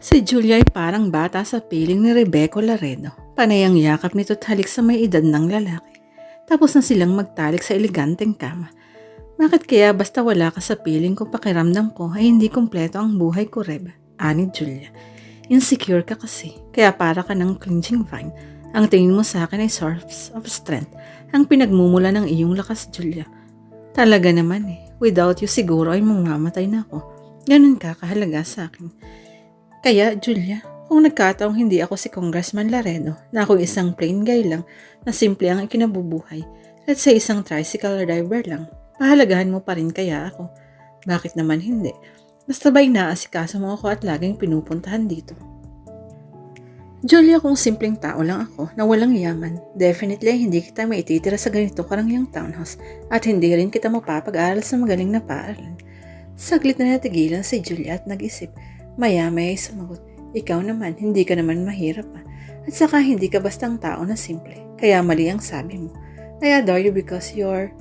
Si Julia ay parang bata sa piling ni Rebecca Laredo. Panayang yakap nito at halik sa may edad ng lalaki. Tapos na silang magtalik sa eleganteng kama. Bakit kaya basta wala ka sa piling ko pakiramdam ko ay hindi kumpleto ang buhay ko, Reb? Ani Julia. Insecure ka kasi, kaya para ka ng clinging vine. Ang tingin mo sa akin ay source of strength, ang pinagmumula ng iyong lakas, Julia. Talaga naman eh, without you siguro ay mamamatay na ako. Ganun ka kahalaga sa akin. Kaya, Julia, kung nagkataong hindi ako si Congressman Laredo, na ako isang plain guy lang, na simple ang ikinabubuhay, let's say isang tricycle driver lang, pahalagahan mo pa rin kaya ako. Bakit naman hindi? Basta ba inaasikaso mo ako at laging pinupuntahan dito? Julia, kung simpleng tao lang ako na walang yaman, definitely hindi kita maititira sa ganito karangyang townhouse at hindi rin kita mapapag-aral sa magaling na paaralan. Saglit na natigilan si Julia at nag-isip, maya-maya ay sumagot, ikaw naman, hindi ka naman mahirap pa. At saka hindi ka bastang tao na simple, kaya mali ang sabi mo. I adore you because you're,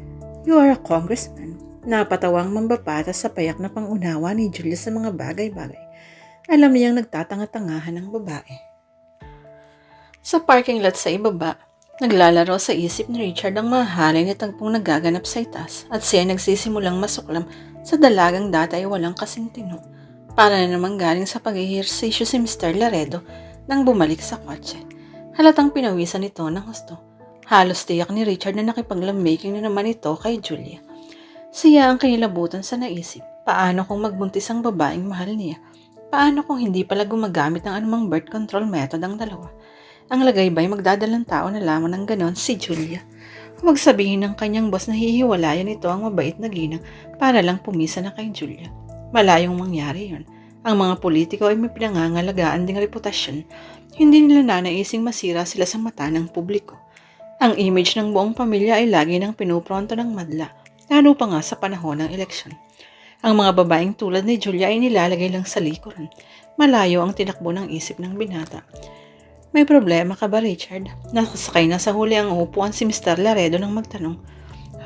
you are a congressman. Napatawang mambabata sa payak na pangunawa ni Julia sa mga bagay-bagay. Alam niyang nagtatanga-tangahan ng babae. Sa parking lot sa ibaba, naglalaro sa isip ni Richard ang mahalay na tagpong nagaganap sa itaas at siya nagsisimulang masuklam sa dalagang dati ay walang kasing tino. Para na naman galing sa pag-ehersisyo si Mr. Laredo nang bumalik sa kotse. Halatang pinawisan ito ng gusto. Halos tiyak ni Richard na nakipaglammaking na naman ito kay Julia. Siya ang kinilabutan sa naisip. Paano kung magbuntis ang babaeng mahal niya? Paano kung hindi pala gumagamit ng anumang birth control method ang dalawa? Ang lagay ba'y magdadalang tao na lamang ng ganon si Julia? Huwag sabihin ng kanyang boss na hihiwalayan ito ang mabait na ginang para lang pumisa na kay Julia. Malayong mangyari yon. Ang mga politiko ay may pinangangalagaan ding reputasyon. Hindi nila nanaising masira sila sa mata ng publiko. Ang image ng buong pamilya ay lagi nang pinupronto ng madla, lalo pa nga sa panahon ng eleksyon. Ang mga babaeng tulad ni Julia ay nilalagay lang sa likuran. Malayo ang tinakbo ng isip ng binata. May problema ka ba, Richard? Nakasakay na sa huli ang upuan si Mr. Laredo nang magtanong.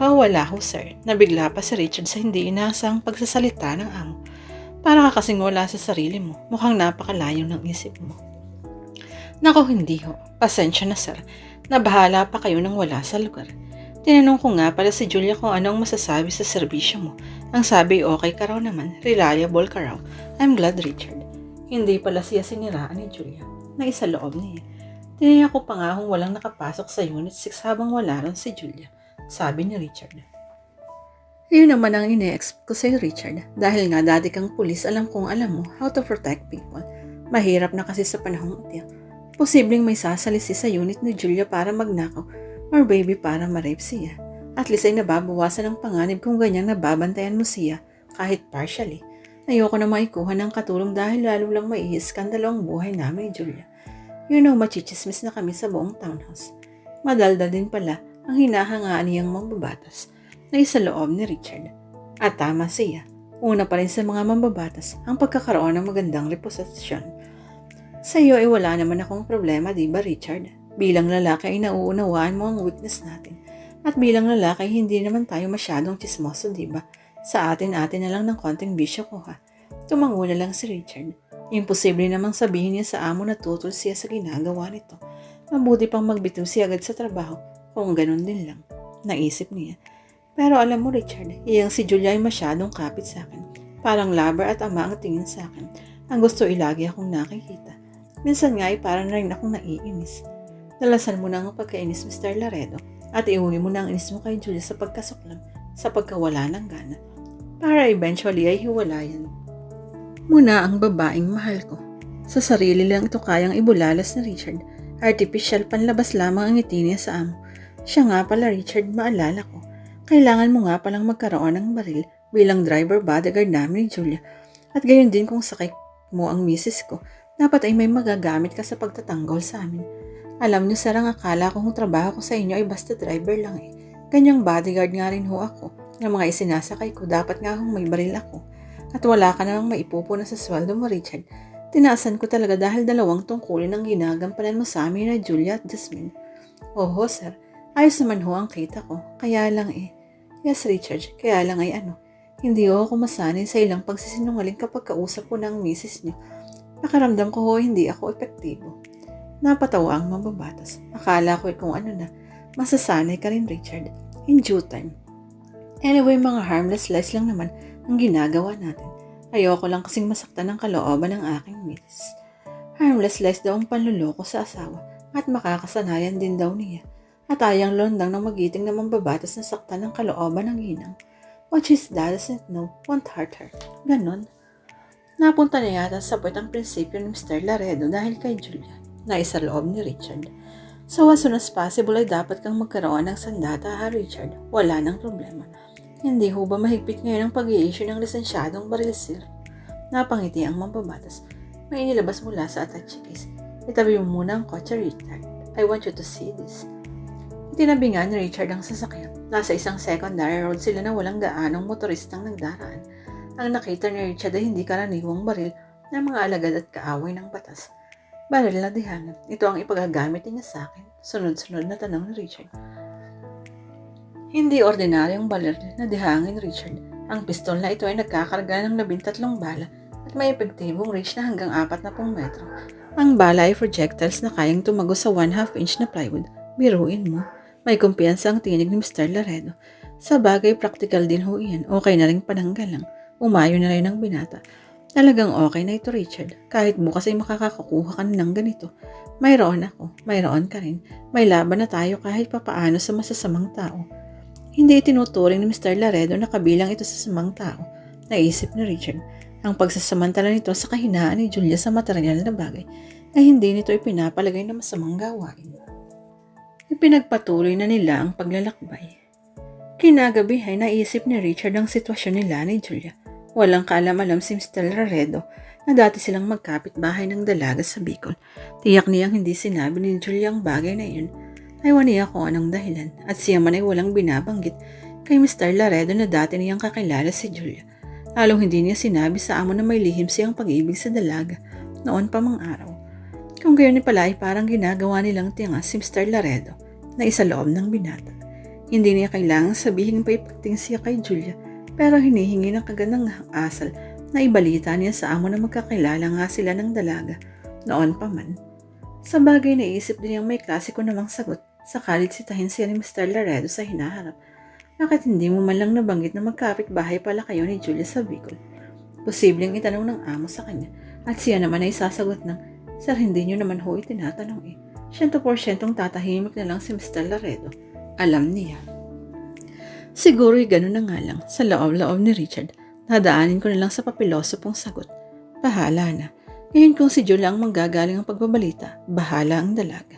Ha, wala ho, sir. Nabigla pa si Richard sa hindi inaasang pagsasalita ng amo. Para ka kasing wala sa sarili mo. Mukhang napakalayo ng isip mo. Nako, hindi ho. Pasensya na, sir. Nabahala pa kayo nang wala sa lugar. Tinanong ko nga pala si Julia kung ano ang masasabi sa serbisyo mo. Ang sabi, okay ka raw naman. Reliable ka raw. I'm glad, Richard. Hindi pala siya siniraan ni Julia na isa loob niya. Tiniyak ko pa nga kung walang nakapasok sa Unit 6 habang wala ron si Julia, sabi ni Richard. Yun naman ang ine-expect ko sa'yo, Richard. Dahil nga dati kang pulis, alam kong alam mo how to protect people. Mahirap na kasi sa panahong itiyak. Posibleng may sasalisi sa unit ni Julia para magnakaw or baby para ma-rape siya. At least ay nababawasan ang panganib kung ganyang nababantayan mo siya kahit partially. Ayoko na maikuha ng katulong dahil lalo lang may iskandalo ang buhay namin ni Julia. You know, machichismis na kami sa buong townhouse. Madaldal din pala ang hinahangaan niyang mambabatas na isa loob ni Richard. At tama siya. Una pa rin sa mga mambabatas ang pagkakaroon ng magandang reputasyon. Sa iyo ay wala naman akong problema, di ba Richard? Bilang lalaki ay nauunawaan mo ang weakness natin. At bilang lalaki hindi naman tayo masyadong chismoso, di ba? Sa atin-atin na lang ng konting bisyo ko ha. Tumango na lang si Richard. Imposible namang sabihin niya sa amo na tutol siya sa ginagawa nito. Mabuti pang magbitaw siya agad sa trabaho kung ganun din lang. Naisip niya. Pero alam mo Richard, iyang si Julia ay masyadong kapit sa akin. Parang lover at ama ang tingin sa akin. Ang gusto ilagi akong nakikita. Minsan nga ay parang na rin akong naiinis. Dalasan mo na ang pagkainis Mr. Laredo at iuwi mo na ang inis mo kay Julia sa pagkasuklam sa pagkawala ng gana para eventually ay hiwalayan. Muna ang babaeng mahal ko. Sa sarili lang ito kayang ibulalas ni Richard. Artificial panlabas lamang ang ngiti niya sa amo. Siya nga pala Richard, maalala ko. Kailangan mo nga palang magkaroon ng baril bilang driver bodyguard namin ni Julia. At gayon din kung sakay mo ang misis ko, dapat ay may magagamit ka sa pagtatanggol sa amin. Alam niyo, sarang akala ko kung trabaho ko sa inyo ay basta driver lang eh. Ganyang bodyguard nga rin ho ako. Ng mga isinasakay ko, dapat nga akong may baril ako. At wala ka namang maipupuna sa sweldo mo, Richard. Tinaasan ko talaga dahil dalawang tungkulin ang ginagampanan mo sa amin na Julia at Jasmine. Oho, sir. Ayos naman ho ang kita ko. Kaya lang eh. Yes, Richard. Kaya lang ay ano. Hindi ho ako masanay sa ilang pagsisinungaling kapag kausap ko ng misis niyo. Nakaramdam ko ho hindi ako epektibo. Napatawa ang mababatas. Akala ko eh kung ano na, masasanay ka rin Richard. In due time. Anyway, mga harmless lies lang naman ang ginagawa natin. Ayoko lang kasing masaktan ng kalooban ng aking miss. Harmless lies daw ang panluloko sa asawa at makakasanayan din daw niya. At ayang londang ng magiting na mambabatas na saktan ng kalooban ng ginang. What dad doesn't know won't hurt her. Ganon. Napunta na yata sa puwet ang prinsipyo ni Mr. Laredo dahil kay Julia na isa loob ni Richard. So as soon as possible ay dapat kang magkaroon ng sandata ha Richard. Wala nang problema. Hindi ho ba mahigpit ngayon ang pag issue ng lisensyadong baril sir? Napangiti ang mambabatas. May inilabas mula sa attache case. Itabi mo muna ang kotse Richard. I want you to see this. Itinabi nga ni Richard ang sasakyan. Nasa isang secondary road sila na walang gaanong motoristang nagdaraan. Ang nakita ni Richard ay hindi karaniwang baril ng mga alagad at kaaway ng batas. Baril na dihanan. Ito ang ipagagamit niya sa akin. Sunod-sunod na tanong ni Richard. Hindi ordinaryong baril na dihangin Richard. Ang pistol na ito ay nagkakarga ng labintatlong bala at may epektibong range na hanggang 40 metro. Ang bala ay projectiles na kayang tumago sa 1 half inch na plywood. Biruin mo. May kumpiyansa ang tinig ni Mr. Laredo. Sa bagay, practical din ho iyan. Okay na rin pananggalang. Umayo na rin ang binata. Talagang okay na ito, Richard. Kahit bukas ay makakakuha ka na ng ganito. Mayroon ako. Mayroon ka rin. May laban na tayo kahit papaano sa masasamang tao. Hindi itinuturing ni Mr. Laredo na kabilang ito sa samang tao. Naisip ni Richard. Ang pagsasamantala nito sa kahinaan ni Julia sa material na bagay ay hindi nito ipinapalagay na masamang gawain. Ipinagpatuloy na nila ang paglalakbay. Kinagabi ay naisip ni Richard ang sitwasyon nila ni Julia. Walang kaalam-alam si Mr. Laredo na dati silang magkapit-bahay ng dalaga sa Bicol. Tiyak niyang hindi sinabi ni Julia ang bagay na iyon. Aywan niya kung anong dahilan at siya man ay walang binabanggit kay Mr. Laredo na dati niyang kakilala si Julia. Lalong hindi niya sinabi sa amo na may lihim siyang pag-ibig sa dalaga noon pa mang araw. Kung gayon ni pala ay parang ginagawa nilang tinga si Mr. Laredo na isa loob ng binata. Hindi niya kailangang sabihin pa ipagting siya kay Julia pero hinihingi ng kagandang asal na ibalita niya sa amo na magkakilala nga sila ng dalaga noon pa man. Sa bagay naisip din niyang may klasiko namang sagot sakalit sitahin siya ni Mr. Laredo sa hinaharap. Bakit hindi mo man lang nabanggit na magkapit bahay pala kayo ni Julia sa Bicol? Posibleng itanong ng amo sa kanya at siya naman ay sasagot ng, Sir, hindi niyo naman ho itinatanong eh. 100% tatahimik na lang si Mr. Laredo. Alam niya. Siguro'y gano'n na nga lang sa loob-loob ni Richard. Nadaanin ko na lang sa papilosopong sagot. Bahala na. Ngayon kung si Julia ang manggagaling ang pagbabalita, bahala ang dalaga.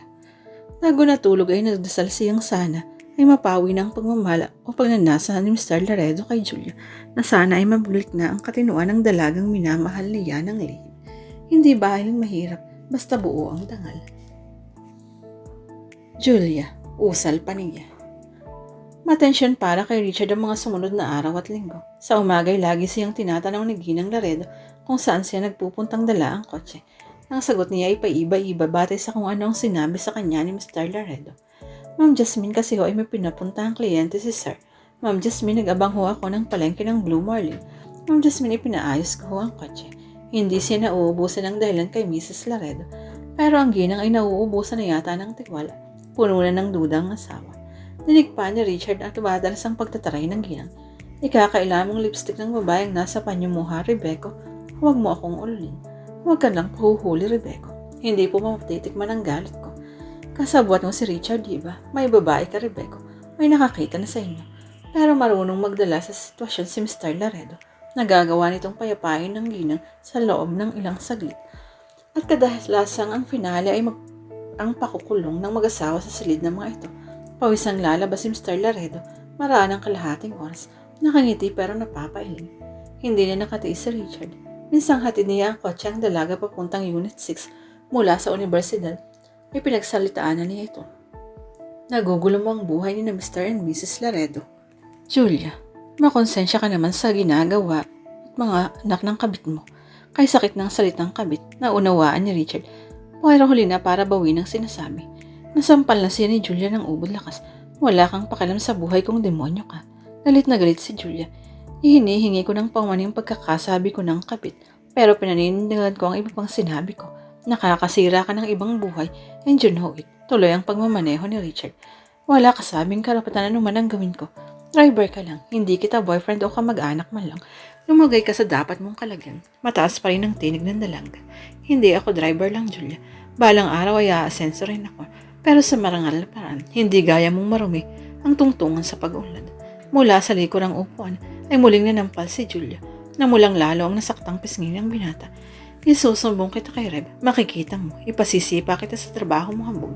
Bago natulog ay nagdasal siyang sana ay mapawi na ang pagmamala o pagnanasa ni Mr. Laredo kay Julia na sana ay mabalik na ang katinuan ng dalagang minamahal niya ng lihim. Hindi bahaling mahirap, basta buo ang dangal. Julia, usal pa niya. Matensyon para kay Richard ang mga sumunod na araw at linggo. Sa umagay, lagi siyang tinatanong ni Ginang Laredo kung saan siya nagpupuntang dala ang kotse. Ang sagot niya ay paiba-iba batay sa kung ano ang sinabi sa kanya ni Mr. Laredo. Ma'am Jasmine kasi ho ay may pinapunta ang kliyente si Sir. Ma'am Jasmine, nag-abang ho ako ng palengke ng Blue Marlin. Ma'am Jasmine, ipinaayos ko ho ang kotse. Hindi siya nauubusan ng dahilan kay Mrs. Laredo. Pero ang ginang ay nauubusan na yata ng tiwala. Puno na ng duda ang asawa. Dinig pa ni Richard ang tumadalas ang pagtataray ng ginang. Ikakailamang lipstick ng babaeng nasa panyo Rebecca. Huwag mo akong ululin. Huwag ka lang pahuhuli, Rebecca. Hindi po mapatitikman ang galit ko. Kasabwat mo si Richard, di ba? May babae ka, Rebecca. May nakakita na sa inyo. Pero marunong magdala sa sitwasyon si Mr. Laredo. Nagagawa nitong payapain ng ginang sa loob ng ilang saglit. At kadalasang ang finale ay mag ang pakukulong ng mag-asawa sa silid ng mga ito. Pawisang lalabas si Mr. Laredo, maraan ang kalahating oras. Nakangiti pero napapailing. Hindi na nakatiis si Richard. Minsang hatid niya ang kotse ang dalaga papuntang Unit 6 mula sa universidad. May pinagsalitaan na niya ito. Nagugulo mo ang buhay ni na Mr. and Mrs. Laredo. Julia, makonsensya ka naman sa ginagawa at mga anak ng kabit mo. Kay sakit ng salitang kabit na unawaan ni Richard. Pero huli na para bawin ang sinasabi. Nasampal na siya ni Julia ng ubod lakas. Wala kang pakalam sa buhay kung demonyo ka. Galit na galit si Julia. Ihinihingi ko ng paumaning pagkakasabi ko ng kabit. Pero pinanindigan ko ang iba pang sinabi ko. Nakakasira ka ng ibang buhay and you know it. Tuloy ang pagmamaneho ni Richard. Wala ka sabing karapatan anuman ang gawin ko. Driver ka lang, hindi kita boyfriend o kamag-anak man lang. Lumagay ka sa dapat mong kalagyan. Mataas pa rin ang tinig ng dalangga. Hindi ako driver lang, Julia. Balang araw ay aasenso rin ako. Pero sa marangal na paraan, hindi gaya mong marumi ang tungtungan sa pag-unlad. Mula sa likod ng upuan ay muling nanampal si Julia na mulang lalo ang nasaktang pisngi ng binata. Isusumbong kita kay Reb. Makikita mo, ipasisipa kita sa trabaho mo hambog.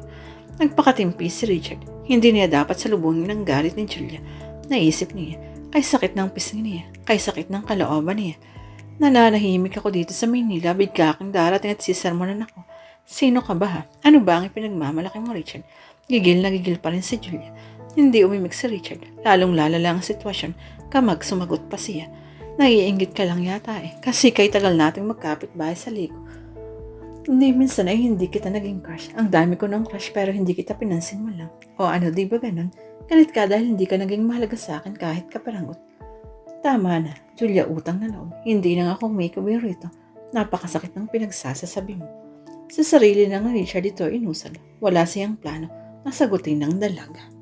Nagpakatimpi si Richard. Hindi niya dapat salubungin ng galit ni Julia. Naisip niya, kay sakit ng pisngi niya, kay sakit ng kalooban niya. Nananahimik ako dito sa Maynila, bigla kang darating at sisarmonan ako. Sino ka ba ha? Ano ba ang ipinagmamalaki mo, Richard? Gigil na gigil pa rin si Julia. Hindi umimik si Richard. Lalong lalala ang sitwasyon. Kamag sumagot pa siya. Naiingit ka lang yata eh. Kasi kay tagal nating magkapit bahay sa liko. Hindi minsan ay hindi kita naging crush. Ang dami ko ng crush pero hindi kita pinansin mo lang. O ano, di ba ganun? Galit ka dahil hindi ka naging mahalaga sa akin kahit kaparangot. Tama na, Julia utang na loob. Hindi na ako may kubiro rito. Napakasakit ng pinagsasasabi mo. Sa sarili ng Richard ito inusal. Wala siyang plano na sagutin ng dalaga.